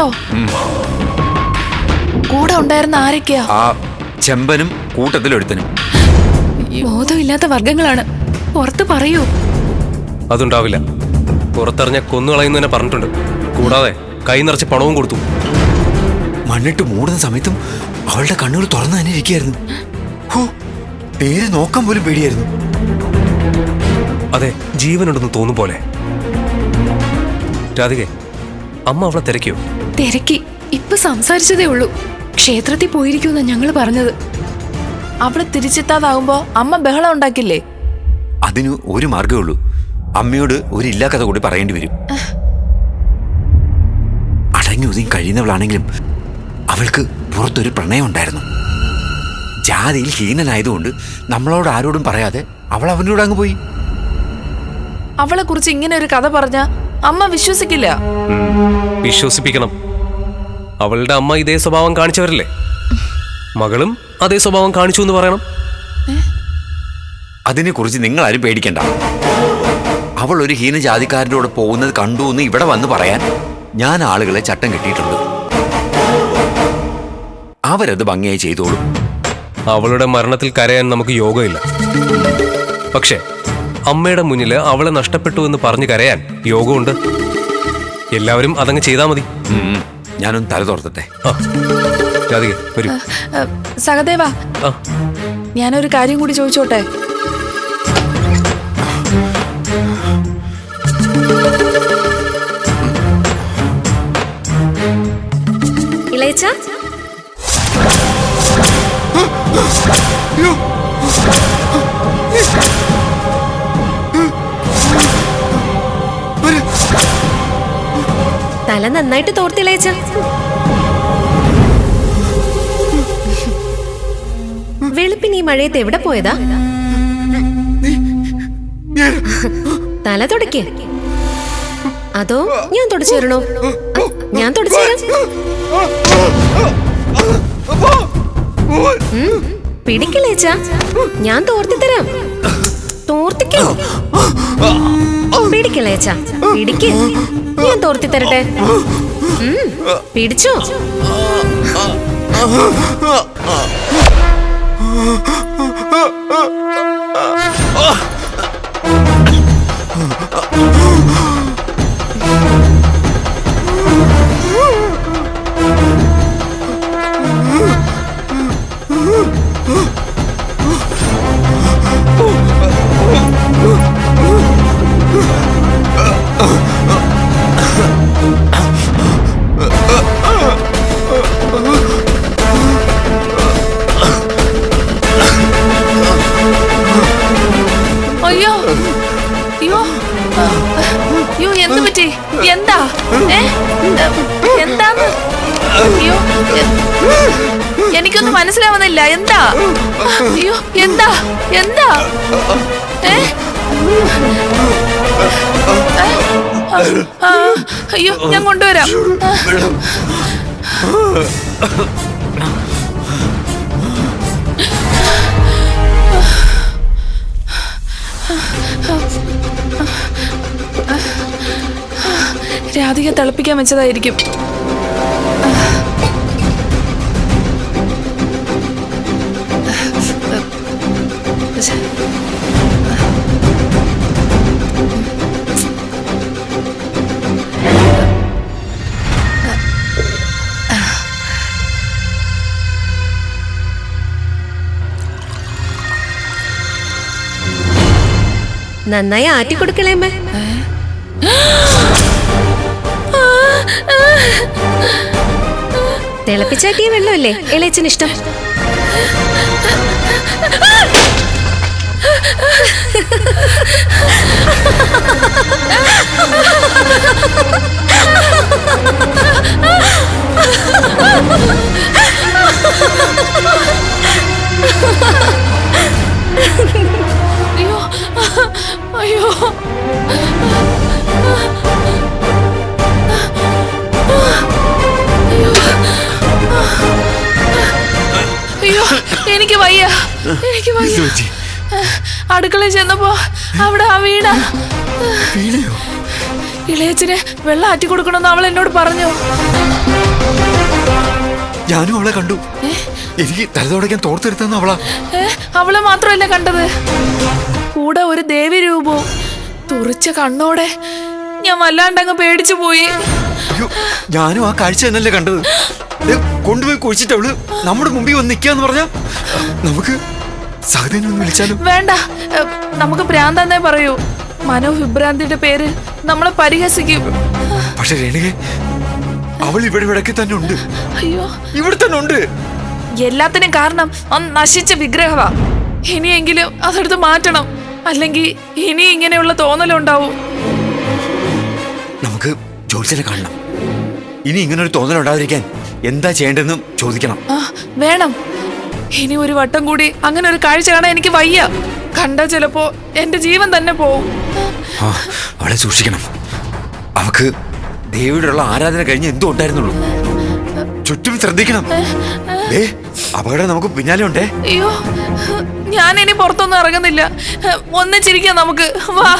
കേട്ടോ. കൂടെ ഉണ്ടായിരുന്ന ആരൊക്കെയാ? ആ ചെമ്പനും കൂട്ടത്തിലൊരുത്തനും. ബോധമില്ലാത്ത വർഗങ്ങളാണ് പുറത്ത് പറയൂ. അതുണ്ടാവില്ല. പുറത്തറിഞ്ഞ കൊന്നു തന്നെ പറഞ്ഞിട്ടുണ്ട്. കൂടാതെ കൈ നിറച്ച് പണവും കൊടുത്തു. മണ്ണിട്ട് മൂടുന്ന സമയത്തും അവളുടെ കണ്ണുകൾ തുറന്നു തന്നെ ഇരിക്കുകയായിരുന്നു. പേര് നോക്കാൻ പോലും പേടിയായിരുന്നു. അതെ ജീവനുണ്ടെന്ന് തോന്നും പോലെ. രാധികെ അമ്മ അവളെ തിരക്കിയോ? തിരക്കി. ഇപ്പൊ സംസാരിച്ചതേ ഉള്ളൂ. ക്ഷേത്രത്തിൽ പോയിരിക്കുമെന്നാ ഞങ്ങൾ പറഞ്ഞത്. അവൾ തിരിച്ചെത്താതാവുമ്പോ അമ്മ ബഹളം ഉണ്ടാക്കില്ലേ? അതിന് ഒരു മാർഗമേ ഉള്ളൂ. അമ്മയോട് ഒരു ഇല്ലാ കഥ കൂടി പറയേണ്ടി വരും. അടങ്ങി ഒതുങ്ങി കഴിയുന്നവളാണെങ്കിലും അവൾക്ക് പുറത്തൊരു പ്രണയം ഉണ്ടായിരുന്നു. ജാതിയിൽ ഹീനനായതുകൊണ്ട് നമ്മളോട് ആരോടും പറയാതെ അവൾ അവനോട് അങ്ങ് പോയി. അവളെ കുറിച്ച് ഇങ്ങനെ ഒരു കഥ പറഞ്ഞ അമ്മ വിശ്വസിക്കില്ല. വിശ്വസിപ്പിക്കണം. അവളുടെ അമ്മ ഇതേ സ്വഭാവം കാണിച്ചവരല്ലേ? മകളും അതേ സ്വഭാവം കാണിച്ചു എന്ന് പറയണം. അതിനെക്കുറിച്ച് നിങ്ങൾ ആരും പേടിക്കണ്ട. അവൾ ഒരു ഹീനജാതിക്കാരന്റെ കൂടെ പോകുന്നത് കണ്ടു എന്ന് ഇവിടെ വന്ന് പറയാൻ ഞാൻ ആളുകളെ ചട്ടം കിട്ടിയിട്ടുണ്ട്. അവരത് ഭംഗിയായി ചെയ്തോളും. അവളുടെ മരണത്തിൽ കരയാൻ നമുക്ക് യോഗമില്ല. പക്ഷേ അമ്മയുടെ മുന്നിൽ അവളെ നഷ്ടപ്പെട്ടു എന്ന് പറഞ്ഞു കരയാൻ യോഗമുണ്ട്. എല്ലാവരും അതങ്ങ് ചെയ്താ മതി. ഉം, ഞാനൊന്ന് തല തോർത്തട്ടെ രാധിക വരൂ. സഹദേവ. ആ. ഞാനൊരു കാര്യം കൂടി ചോദിച്ചോട്ടെ? ഇളയച്ച? തല നന്നായിട്ട് തോർത്തിളയച്ച വെളുപ്പിന് ഈ മഴയത്ത് എവിടെ പോയതാ? തല തുടക്കേ. അതോ ഞാൻ തുടച്ചു തരണോ? ഞാൻ തുടച്ചു തരാം. ഉം, ഞാൻ തോർത്തി തരാം. തോർത്തിക്കോ. പിടിക്കില്ലേച്ച പിടിക്ക്. ഞാൻ തോർത്തി തരട്ടെ. പിടിച്ചോ? അയ്യോ എന്ത്? എന്താന്ന്? അയ്യോ എനിക്കൊന്നും മനസ്സിലാവുന്നില്ല. എന്താ? അയ്യോ എന്താ? എന്താ? ഏ? അയ്യോ ഞാൻ കൊണ്ടുവരാം. രാധിക തിളപ്പിക്കാൻ വെച്ചതായിരിക്കും. നന്നായി ആറ്റി തിളപ്പിച്ചാറ്റിയ വെള്ളമല്ലേ? ഇളയച്ചന് ഇഷ്ടം. അയ്യോ എനിക്ക് വയ്യ. അടുക്കളയിൽ ചെന്നപ്പോ അവിടെ ആ വീണ. ഇളയച്ചന് വെള്ളം ആറ്റി കൊടുക്കണമെന്ന് അവൾ എന്നോട് പറഞ്ഞു. ഞാനും അവളെ കണ്ടു. എനിക്ക് തലതോടക്കാൻ തോർത്തെടുത്തെന്ന് അവളാ. ഏ, അവളെ മാത്രമല്ല കണ്ടത്. കൂടെ ഒരു ദേവി രൂപവും തുറിച്ച കണ്ണോടെ ഞാൻ വല്ലാണ്ടങ്ങ് പേടിച്ചു പോയി. അയ്യോ ഞാനും ആ കാഴ്ച തന്നെയല്ലേ കണ്ടത്. ദേ, കൊണ്ടുപോയി കുഴിച്ചിട്ട് അവൾ നമ്മുടെ മുമ്പിൽ വന്ന് നിൽക്കാന്ന് പറഞ്ഞാ നമുക്ക് വിളിച്ചാലോ? വേണ്ട. നമുക്ക് ഭ്രാന്തെന്നേ പറയൂ. മനോവിഭ്രാന്തിയുടെ പേര് നമ്മളെ പരിഹസിക്കും. പക്ഷെ രേണുകെ അവൾ ഇവിടെ ഇവിടൊക്കെ തന്നെ ഉണ്ട്. അയ്യോ. ഇവിടെ തന്നെ ഉണ്ട്. എല്ലാത്തിനും കാരണം ആ നശിച്ച വിഗ്രഹമാ ഇനിയെങ്കിലും അതെടുത്ത് മാറ്റണം. അല്ലെങ്കിൽ ഇനി ഇങ്ങനെയുള്ള തോന്നലുണ്ടാവും. നമുക്ക് ജോത്സ്യനെ കാണണം. ഇനി ഇങ്ങനെ ഒരു തോന്നലുണ്ടാതിരിക്കാൻ എന്താ ചെയ്യേണ്ടതെന്നും ചോദിക്കണം. വേണം. ഇനി ഒരു വട്ടം കൂടി അങ്ങനെ ഒരു കാഴ്ച കാണാൻ എനിക്ക് വയ്യ. കണ്ട ചിലപ്പോ എന്റെ ജീവൻ തന്നെ പോവും. അവളെ സൂക്ഷിക്കണം. അവക്ക് ദേവിയോടുള്ള ആരാധന കഴിഞ്ഞ് എന്തോ ഉണ്ടായിരുന്നുള്ളൂ. ചുറ്റും ശ്രദ്ധിക്കണം. ഏ അപകടം നമുക്ക് പിന്നാലെ ഉണ്ടേ. അയ്യോ ഞാൻ ഇനി പുറത്തൊന്നും ഇറങ്ങുന്നില്ല. ഒന്നിച്ചിരിക്കാം നമുക്ക്. വാ.